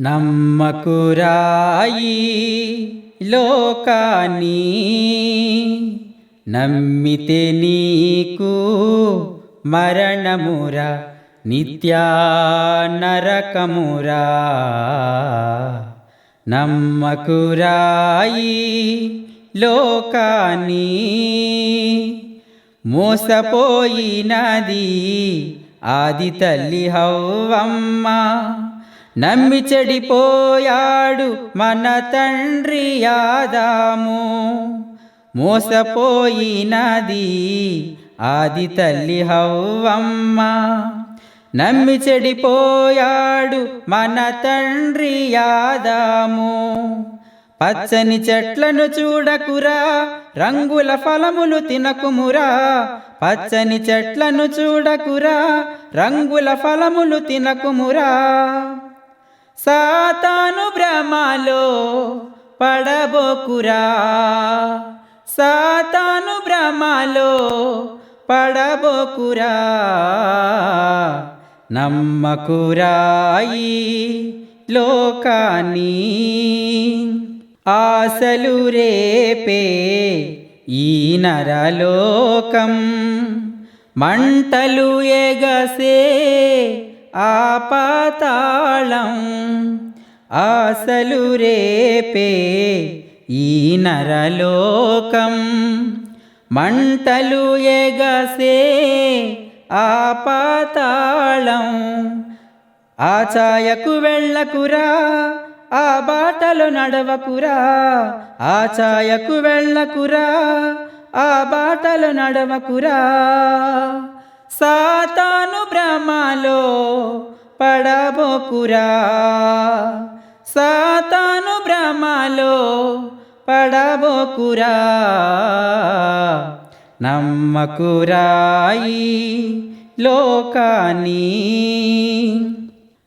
నమ్మకురాయి లోకాని నమ్మితే నీకు మరణమురా నిత్యా నరకమురా నమ్మకురాయి లోకాని మోసపోయినది ఆది తల్లి హవ్వమ్మ. నమ్మి చెడిపోయాడు మన తండ్రి యాదాము మోసపోయినది ఆది తల్లి హవ్వమ్మ. నమ్మి చెడిపోయాడు మన తండ్రి యాదాము పచ్చని చెట్లను చూడకురా రంగుల ఫలములు తినకుమురా. పచ్చని చెట్లను చూడకురా రంగుల ఫలములు తినకుమురా. సాతాను భ్రమలో పడబోకురా. సాతాను భ్రమలో పడబోకురా. నమ్మకురాయి లోకాని ఆశలు రేపే ఈ నరలోకం. మంటలు ఎగసే ఆపాతాళం ఆశలు రేపే ఈ నరలోకం. మంటలు ఎగసే ఆపాతాళం. ఆచాయకు వెళ్ళకురా ఆ బాటలు నడవకురా. ఆచాయకు వెళ్ళకురా ఆ బాటలు నడవకురా. సాతాను భ్రమలో పడబోకురా. సాతాను భ్రమలో పడబోకురా. నమ్మకురాయి లోకాని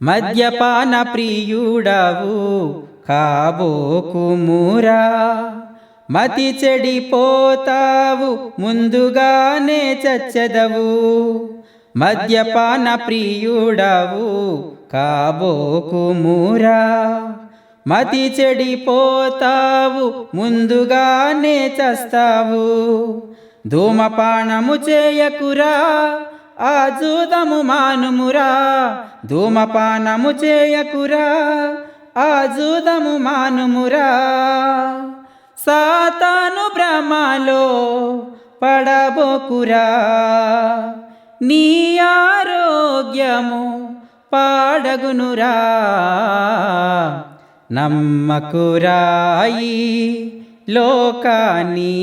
మద్యపాన ప్రియుడవు కాబోకుమురా. మతి చెడిపోతావు ముందుగానే చచ్చదవు. మద్యపాన ప్రియుడవు కాబోకుమురా మతి చెడిపోతావు ముందుగానే చస్తావు. ధూమపానము చేయకురా ఆ జూదము మానుమురా. ధూమపానము చేయకురా ఆ జూదము మానుమురా. సాతాను భ్రమలో పడబోకురా. నీ ఆరోగ్యము పాడగునురా. నమ్మకురాయి లోకాన్ని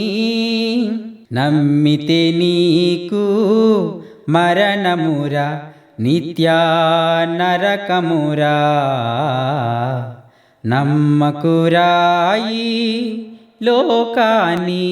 నమ్మితే నీకు మరణమురా. నిత్యా నరకమురా నమ్మకురాయి లోకాన్ని